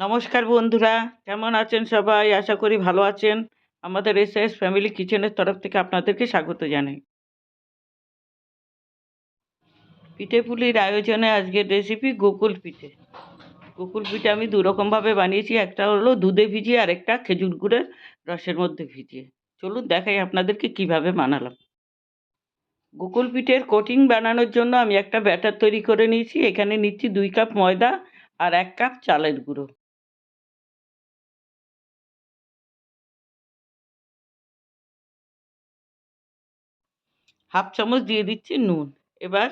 নমস্কার বন্ধুরা, কেমন আছেন সবাই? আশা করি ভালো আছেন। আমাদের এস এস ফ্যামিলি কিচেনের তরফ থেকে আপনাদেরকে স্বাগত জানাই। পিঠে পুলির আয়োজনে আজকের রেসিপি গোকুল পিঠে। গোকুল পিঠে আমি দু রকমভাবে বানিয়েছি, একটা হলো দুধে ভিজিয়ে আর একটা খেজুর গুড়ের রসের মধ্যে ভিজিয়ে। চলুন দেখাই আপনাদেরকে কীভাবে বানালাম। গোকুল পিঠের কোটিং বানানোর জন্য আমি একটা ব্যাটার তৈরি করে নিয়েছি। এখানে নিচ্ছি দুই কাপ ময়দা আর এক কাপ চালের গুঁড়ো। হাফ চামচ দিয়ে দিচ্ছি নুন। এবার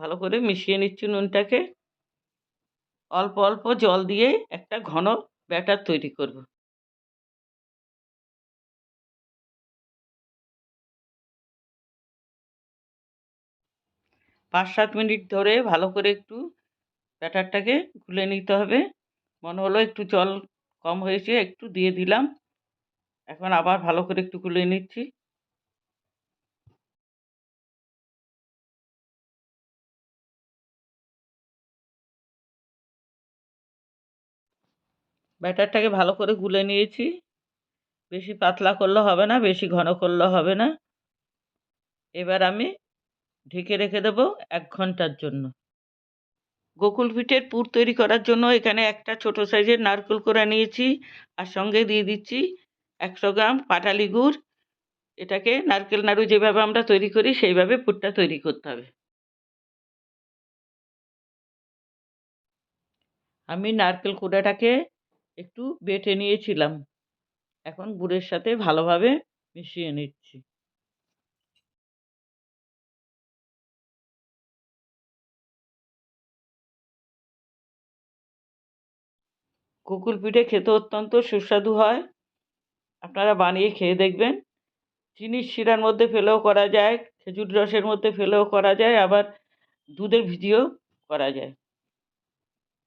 ভালো করে মিশিয়ে নিচ্ছি নুনটাকে। অল্প অল্প জল দিয়ে একটা ঘন ব্যাটার তৈরি করব। পাঁচ সাত মিনিট ধরে ভালো করে একটু ব্যাটারটাকে গুলে নিতে হবে। মনে হলো একটু জল কম হয়েছে, একটু দিয়ে দিলাম। এখন আবার ভালো করে একটু গুলে নিচ্ছি। ব্যাটারটাকে ভালো করে গুলে নিয়েছি। বেশি পাতলা করলে হবে না, বেশি ঘন করলে হবে না। এবার আমি ঢেকে রেখে দেব এক ঘণ্টার জন্য। গোকুল পিঠের পুর তৈরি করার জন্য এখানে একটা ছোট সাইজের নারকেল করে নিয়েছি আর সঙ্গে দিয়ে দিচ্ছি একশো গ্রাম পাটালি গুড়। এটাকে নারকেল নাড়ু যেভাবে আমরা তৈরি করি, সেইভাবে পুরটা তৈরি করতে হবে। আমি নারকেল কুড়াটাকে একটু বেটে নিয়েছিলাম। এখন গুড়ের সাথে ভালোভাবে মিশিয়ে নিচ্ছি। কুকুর পিঠে খেতে অত্যন্ত সুস্বাদু হয়। আপনারা বানিয়ে খেয়ে দেখবেন। চিনির শিরার মধ্যে ফেলেও করা যায়, খেজুর রসের মধ্যে ফেলেও করা যায়, আবার দুধের ভিজিয়েও করা যায়।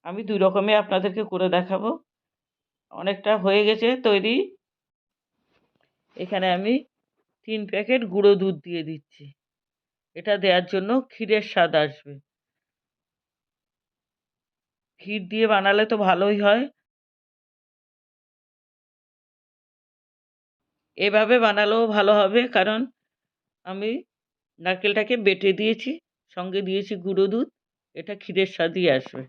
আমি দুই রকমে আপনাদেরকে করে দেখাবো। অনেকটা হয়ে গেছে তৈরি। এখানে আমি তিন প্যাকেট গুঁড়ো দুধ দিয়ে দিচ্ছি। এটা দেওয়ার জন্য ক্ষীরের স্বাদ আসবে। ক্ষীর দিয়ে বানালে তো ভালোই হয়। এভাবে বানালেও ভালো হবে কারণ আমি নারকেলটাকে বেটে দিয়েছি, সঙ্গে দিয়েছি গুঁড়ো দুধ। এটা ক্ষীরের স্বাদই আসবে।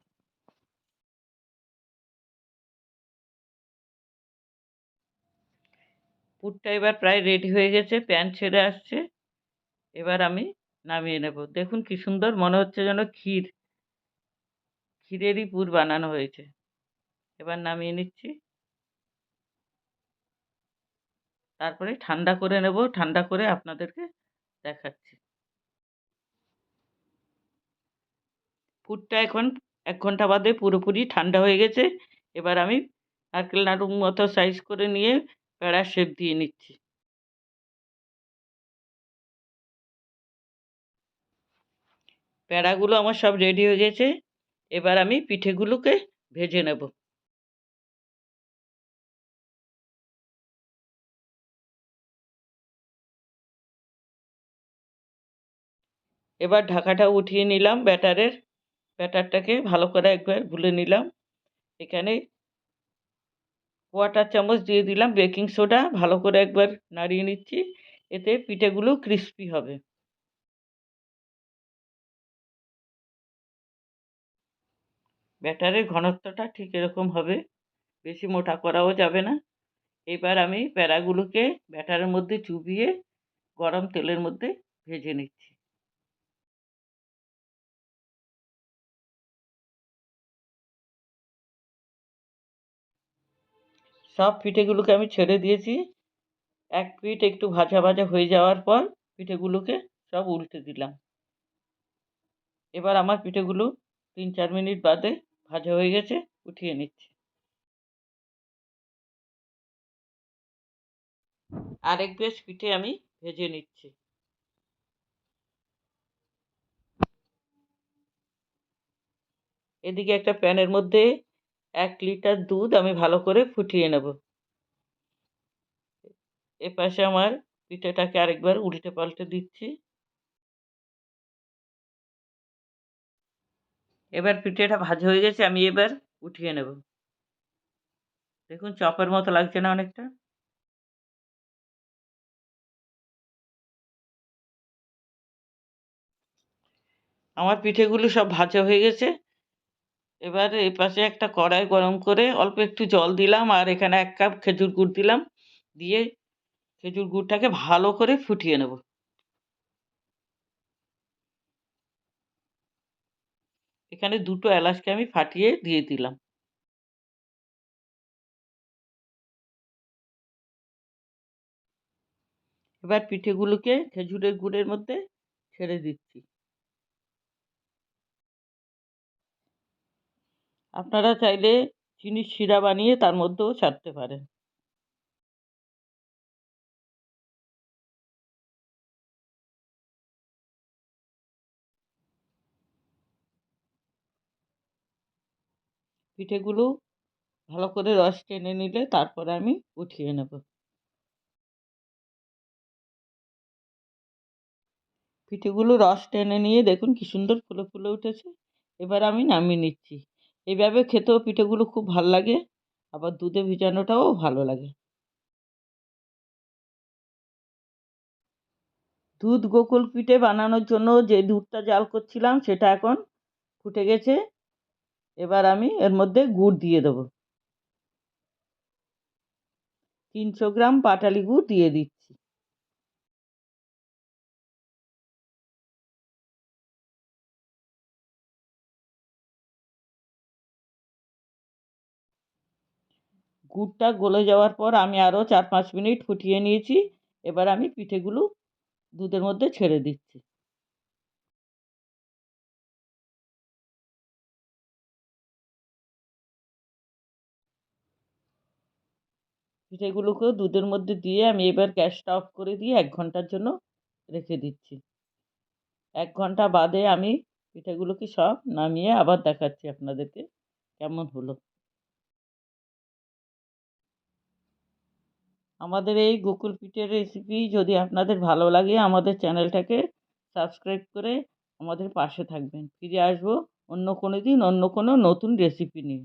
পুরটা এবার প্রায় রেডি হয়ে গেছে প্যান ছেড়ে আসছে। এবার আমি নামিয়ে নেব। দেখুন কি সুন্দর মনে হচ্ছে যেন ক্ষীর। ক্ষীরেরই পুর বানানো হয়েছে। এবার নামিয়ে নিচ্ছি। তারপরে ঠান্ডা করে নেব। ঠান্ডা করে আপনাদেরকে দেখাচ্ছি। পুরটা এখন এক ঘণ্টা বাদে পুরোপুরি ঠান্ডা হয়ে গেছে। এবার আমি নারকেল নাড়ুর মতো সাইজ করে নিয়ে প্যাড়ার শেপ দিয়ে নিচ্ছি। প্যাড়াগুলো আমার সব রেডি হয়ে গেছে। এবার আমি পিঠেগুলোকে ভেজে নেব। এবার ঢাকাটা উঠিয়ে নিলাম ব্যাটারের। ব্যাটারটাকে ভালো করে একবার গুলে নিলাম। এখানে কোয়াটার চামচ দিয়ে দিলাম, বেকিং সোডা, ভালো করে একবার নাড়িয়ে নিচ্ছি, এতে পিঠেগুলো ক্রিস্পি হবে। ব্যাটারের ঘনত্বটা ঠিক এরকম হবে, বেশি মোটা করাও যাবে না। এবার আমি প্যাড়াগুলোকে ব্যাটারের মধ্যে চুবিয়ে গরম তেলের মধ্যে ভেজে নিচ্ছি। সব পিঠেগুলোকে আমি ছেড়ে দিয়েছি। এক পিঠ একটু ভাজা ভাজা হয়ে যাওয়ার পর পিঠেগুলোকে সব উল্টে দিলাম। এবার আমার পিঠেগুলো তিন চার মিনিট বাদে ভাজা হয়ে গেছে, উঠিয়ে নিচ্ছি। আরেক বেশ পিঠে আমি ভেজে নিচ্ছি। এদিকে একটা প্যানের মধ্যে এক লিটার দুধ আমি ভালো করে ফুটিয়ে নেব। এপাশে আমার পিঠেটাকে আরেকবার উল্টে পাল্টে দিচ্ছি। এবার পিঠেটা ভাজা হয়ে গেছে, আমি এবার উঠিয়ে নেব। দেখুন, চপের মতো লাগছে না অনেকটা। আমার পিঠেগুলো সব ভাজা হয়ে গেছে। এবার এই পাশে একটা কড়াই গরম করে অল্প একটু জল দিলাম আর এখানে এক কাপ খেজুর গুড় দিলাম। দিয়ে খেজুর গুড়টাকে ভালো করে ফুটিয়ে নেব। এখানে দুটো এলাচকে আমি ফাটিয়ে দিয়ে দিলাম। এবার পিঠেগুলোকে খেজুরের গুড়ের মধ্যে ছেড়ে দিচ্ছি। আপনারা চাইলে চিনির শিরা বানিয়ে তার মধ্যেও ছাড়তে পারেন। পিঠেগুলো ভালো করে রস টেনে নিলে তারপরে আমি উঠিয়ে নেব। পিঠেগুলো রস টেনে নিয়ে দেখুন কি সুন্দর ফুলে ফুলে উঠেছে। এবার আমি নামিয়ে নিচ্ছি। এইভাবে খেতেও পিঠেগুলো খুব ভালো লাগে, আবার দুধে ভিজানোটাও ভালো লাগে। দুধ গোকুল পিঠে বানানোর জন্য যে দুধটা জাল করছিলাম সেটা এখন ফুটে গেছে, এবার আমি এর মধ্যে গুড় দিয়ে দেবো। তিনশো গ্রাম পাটালি গুড় দিয়ে দিচ্ছি। গুড়টা গলে যাওয়ার পর আমি আরও চার পাঁচ মিনিট ফুটিয়ে নিয়েছি। এবার আমি পিঠেগুলো দুধের মধ্যে ছেড়ে দিচ্ছি। পিঠেগুলোকেও দুধের মধ্যে দিয়ে আমি এবার গ্যাসটা অফ করে দিয়ে এক ঘণ্টার জন্য রেখে দিচ্ছি। এক ঘণ্টা বাদে আমি পিঠেগুলোকে সব নামিয়ে আবার দেখাচ্ছি আপনাদেরকে কেমন হলো। আমাদের এই গোকুল পিঠের রেসিপি যদি আপনাদের ভালো লাগে, আমাদের চ্যানেলটাকে সাবস্ক্রাইব করে আমাদের পাশে থাকবেন। ফিরে আসব অন্য কোনো দিন, অন্য কোনো নতুন রেসিপি নিয়ে।